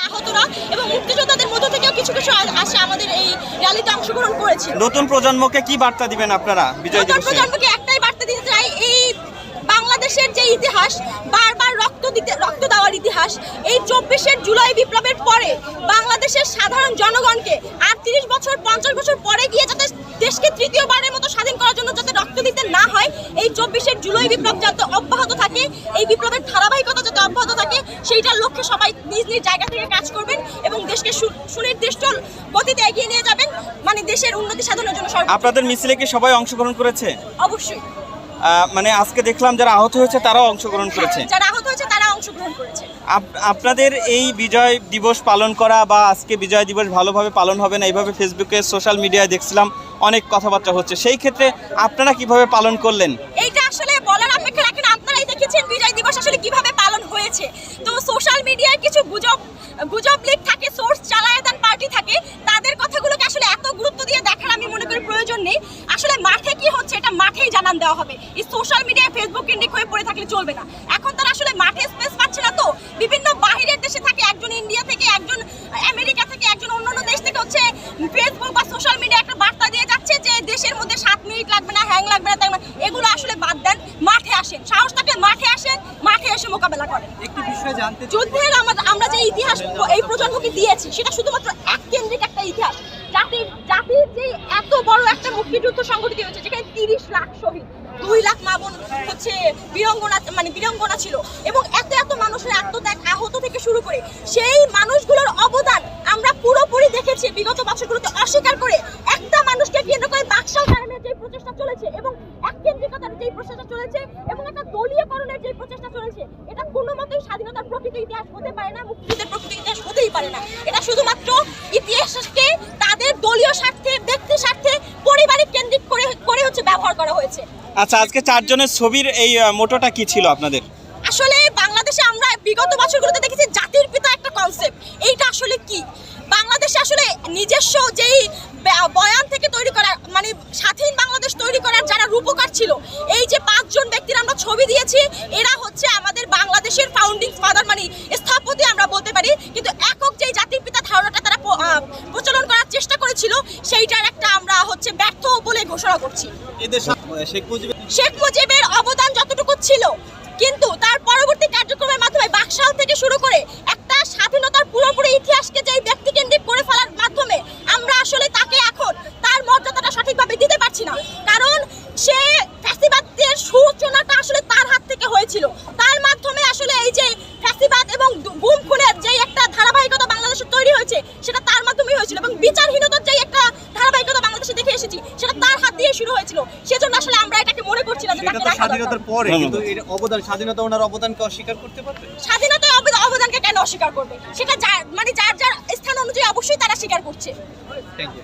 আহতরা এবং মুক্তিযোদ্ধাদের মধ্য থেকেও কিছু কিছু আসে আমাদের এই র্যালিতে অংশগ্রহণ করেছে নতুন প্রজন্মকে কি বার্তা দিবেন আপনারা বিজয় নতুন দিবসে? প্রজন্মকে একটাই বার্তা দিতে চাই এই বাংলাদেশের যে ইতিহাস বারবার রক্ত দিতে রক্ত দেওয়ার ইতিহাস এই চব্বিশের জুলাই বিপ্লবের পরে বাংলাদেশের সাধারণ জনগণকে আটত্রিশ বছর পঞ্চাশ বছর পরে গিয়ে যাতে দেশকে তৃতীয়বারের মতো স্বাধীন করার জন্য যাতে রক্ত দিতে না হয় এই চব্বিশের জুলাই বিপ্লব যাতে অব্যাহত থাকে এই বিপ্লবের ধারাবাহিকতা যাতে অব্যাহত থাকে সেইটার লক্ষ্যে সবাই নিজ নিজ জায়গা থেকে কাজ করবেন এবং দেশকে সু- সুনির্দিষ্ট গতিতে এগিয়ে নিয়ে যাবেন মানে দেশের উন্নতি সাধনের জন্য আপনাদের মিছিলে কি সবাই অংশগ্রহণ করেছে? অবশ্যই। মানে আজকে দেখলাম যারা আহত হয়েছে তারাও অংশগ্রহণ করেছে। যারা আহত হয়েছে তারা অংশগ্রহণ করেছে। আপনাদের এই বিজয় দিবস পালন করা বা আজকে বিজয় দিবস ভালোভাবে পালন হবে না এইভাবে ফেসবুকে সোশ্যাল মিডিয়ায় দেখছিলাম অনেক কথাবার্তা হচ্ছে। সেই ক্ষেত্রে আপনারা কীভাবে পালন করলেন এইটা আসলে বলার অপেক্ষা রাখেন আপনারাই দেখেছেন বিজয় দিবস আসলে কীভাবে পালন হয়েছে। তো সোশ্যাল মিডিয়ায় কিছু গুজব গুজব লিক থাকে সোর্স চালায় দেন পার্টি থাকে, তাদের কথাগুলোকে আসলে এত গুরুত্ব দিয়ে দেখার আমি মনে করি প্রয়োজন নেই। আসলে মাঠে কি হচ্ছে এটা মাঠেই জানান দেওয়া হবে। এই সোশ্যাল মিডিয়ায় ফেসবুক কেন্দ্রিক হয়ে পড়ে থাকলে চলবে না। এখন তারা আসলে মাঠে স্পেস পাচ্ছে না তো। বিভিন্ন বাহিরের দেশে থাকে, একজন ইন্ডিয়া থেকে, একজন আমেরিকা থেকে, একজন অন্যান্য দেশ থেকে হচ্ছে ফেসবুক বা সোশ্যাল মিডিয়া একটা বার্তা দিয়ে যাচ্ছে যে দেশের মধ্যে সাত মিনিট লাগবে না হ্যাং লাগবে না তেমন এগুলো আসলে বাদ দেন মাঠে আসেন সাহস থাকলে মাঠে আসেন মাঠে এসে মোকাবেলা করেন একটি বিষয় জানতে যুদ্ধের আমরা আমরা যে ইতিহাস এই প্রজন্মকে দিয়েছি সেটা শুধুমাত্র এক কেন্দ্রিক একটা ইতিহাস। জাতির জাতির যে এত বড় একটা মুক্তিযুদ্ধ সংগঠিত হয়েছে যেখানে তিরিশ লাখ শহীদ দুই লাখ মা বোন হচ্ছে বীরঙ্গনা মানে বীরঙ্গনা ছিল এবং এত এত মানুষের আত্মত্যাগ আহত থেকে শুরু করে সেই মানুষগুলোর অবদান আমরা পুরোপুরি দেখেছি বিগত বছরগুলোতে অস্বীকার করে একটা মানুষকে কেন্দ্র করে বাকশাল কারণের যে প্রচেষ্টা চলেছে এবং এক যে প্রচেষ্টা চলেছে এবং একটা দলীয়করণের যে প্রচেষ্টা চলেছে এটা কোনো মতেই স্বাধীনতার প্রকৃত ইতিহাস হতে পারে না মুক্তিযুদ্ধের প্রকৃত ইতিহাস হতেই পারে না। এটা শুধুমাত্র ইতিহাসকে তাদের দলীয় স্বার্থে ব্যক্তি স্বার্থে পারিবারিক কেন্দ্রিক করে করে হচ্ছে ব্যবহার করা হয়েছে। আচ্ছা আজকে চারজনের ছবির এই মোটোটা কি ছিল আপনাদের? আসলে বাংলাদেশে আমরা বিগত বছরগুলোতে দেখেছি জাতির পিতা একটা কনসেপ্ট এইটা আসলে কি? বাংলাদেশে আসলে নিজস্ব যেই বয়ান থেকে তৈরি করা মানে স্বাধীন বাংলাদেশ তৈরি করার যারা রূপকার ছিল এই যে পাঁচজন ব্যক্তির আমরা ছবি দিয়েছি এরা হচ্ছে আমাদের বাংলাদেশের ফাউন্ডিং ফাদার মানে স্থপতি আমরা বলতে পারি। কিন্তু একক যেই জাতির পিতা ধারণাটা তারা প্রচলন করার চেষ্টা করেছিল সেইটার একটা আমরা হচ্ছে ব্যর্থ বলে ঘোষণা করছি। শেখ মুজিবের অবদান যতটুকু ছিল কিন্তু তার পরবর্তী কার্যক্রমের মাধ্যমে বাকশাল থেকে শুরু করে একটা স্বাধীনতার পুরোপুরি ইতিহাসকে যে ব্যক্তি কেন্দ্রিক করে ফেলার মাধ্যমে আমরা আসলে তাকে এখন তার মর্যাদাটা সঠিকভাবে দিতে পারছি না কারণ সে ফ্যাসিবাদের সূচনাটা আসলে তার হাত থেকে হয়েছিল তার মাধ্যমে আসলে এই যে ফ্যাসিবাদ এবং দু- গুম খুনের যে একটা ধারাবাহিকতা বাংলাদেশে তৈরি হয়েছে সেটা তার মাধ্যমেই হয়েছিল এবং বিচারহীনতার যে একটা ধারাবাহিকতা বাংলাদেশে দেখে এসেছি সেটা তার হাত দিয়ে শুরু হয়েছিল সেজন্য আসলে আমরা এটাকে মনে করছি না যে তাকে রাখা স্বাধীনতার পরে কিন্তু এর অবদান স্বাধীনতা ওনার অবদানকে অস্বীকার করতে পারবে? স্বাধীনতার অবদানকে কেন অস্বীকার করবে? সেটা যার মানে যার যার স্থান অনুযায়ী অবশ্যই তারা স্বীকার করছে। Thank you